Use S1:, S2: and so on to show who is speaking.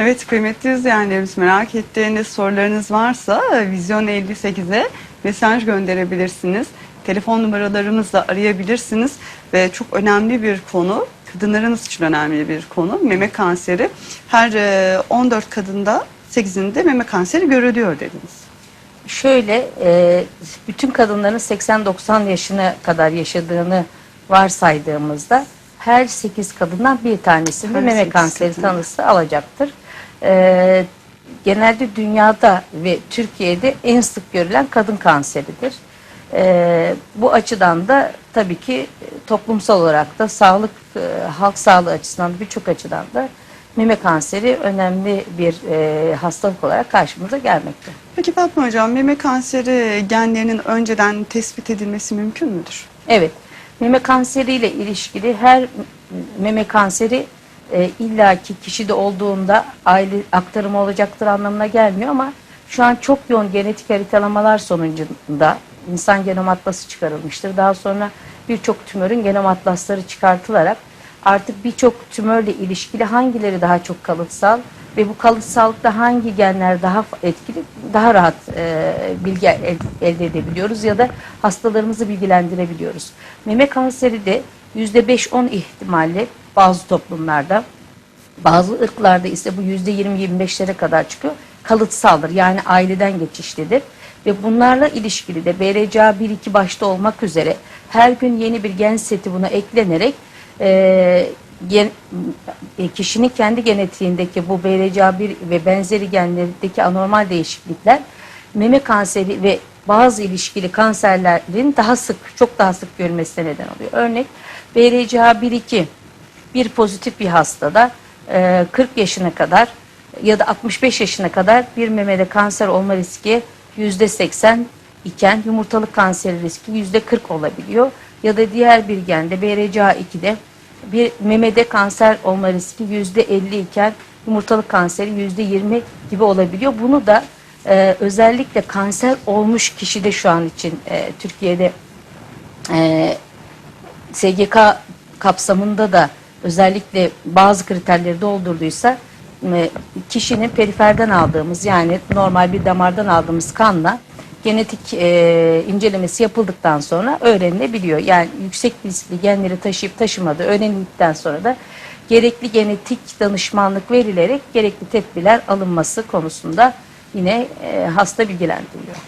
S1: Evet kıymetli izleyenlerimiz merak ettiğiniz sorularınız varsa Vizyon 58'e mesaj gönderebilirsiniz. Telefon numaralarımızla arayabilirsiniz ve çok önemli bir konu, kadınlarımız için önemli bir konu meme kanseri. Her e, 14 kadında 8'inde meme kanseri görülüyor dediniz.
S2: Şöyle e, bütün kadınların 80-90 yaşına kadar yaşadığını varsaydığımızda her 8 kadından bir tanesinde meme kanseri
S1: kadından.
S2: tanısı alacaktır. E, genelde dünyada ve Türkiye'de en sık görülen kadın kanseridir. E, bu açıdan da tabii ki toplumsal olarak da sağlık, e, halk sağlığı açısından da birçok açıdan da meme kanseri önemli bir e, hastalık olarak karşımıza gelmekte.
S1: Peki Fatma Hocam meme kanseri genlerinin önceden tespit edilmesi mümkün müdür?
S2: Evet, meme kanseriyle ilişkili her meme kanseri e, illaki kişide olduğunda aile aktarımı olacaktır anlamına gelmiyor ama şu an çok yoğun genetik haritalamalar sonucunda insan genom atlası çıkarılmıştır. Daha sonra birçok tümörün genom atlasları çıkartılarak artık birçok tümörle ilişkili hangileri daha çok kalıtsal ve bu kalıtsallıkta hangi genler daha etkili daha rahat e, bilgi el- elde edebiliyoruz ya da hastalarımızı bilgilendirebiliyoruz. Meme kanseri de %5-10 ihtimalle bazı toplumlarda bazı ırklarda ise bu yüzde 20-25'lere kadar çıkıyor. Kalıtsaldır yani aileden geçişlidir. Ve bunlarla ilişkili de BRCA1-2 başta olmak üzere her gün yeni bir gen seti buna eklenerek e, gen, e, kişinin kendi genetiğindeki bu BRCA1 ve benzeri genlerdeki anormal değişiklikler meme kanseri ve bazı ilişkili kanserlerin daha sık, çok daha sık görülmesine neden oluyor. Örnek BRCA1-2 bir pozitif bir hastada e, 40 yaşına kadar ya da 65 yaşına kadar bir memede kanser olma riski %80 iken yumurtalık kanseri riski %40 olabiliyor. Ya da diğer bir gende BRCA2'de bir memede kanser olma riski %50 iken yumurtalık kanseri %20 gibi olabiliyor. Bunu da e, özellikle kanser olmuş kişide şu an için e, Türkiye'de e, SGK kapsamında da özellikle bazı kriterleri doldurduysa e, kişinin periferden aldığımız yani normal bir damardan aldığımız kanla genetik e, incelemesi yapıldıktan sonra öğrenilebiliyor. Yani yüksek riskli genleri taşıyıp taşımadığı öğrenildikten sonra da gerekli genetik danışmanlık verilerek gerekli tedbirler alınması konusunda yine e, hasta bilgilendiriliyor.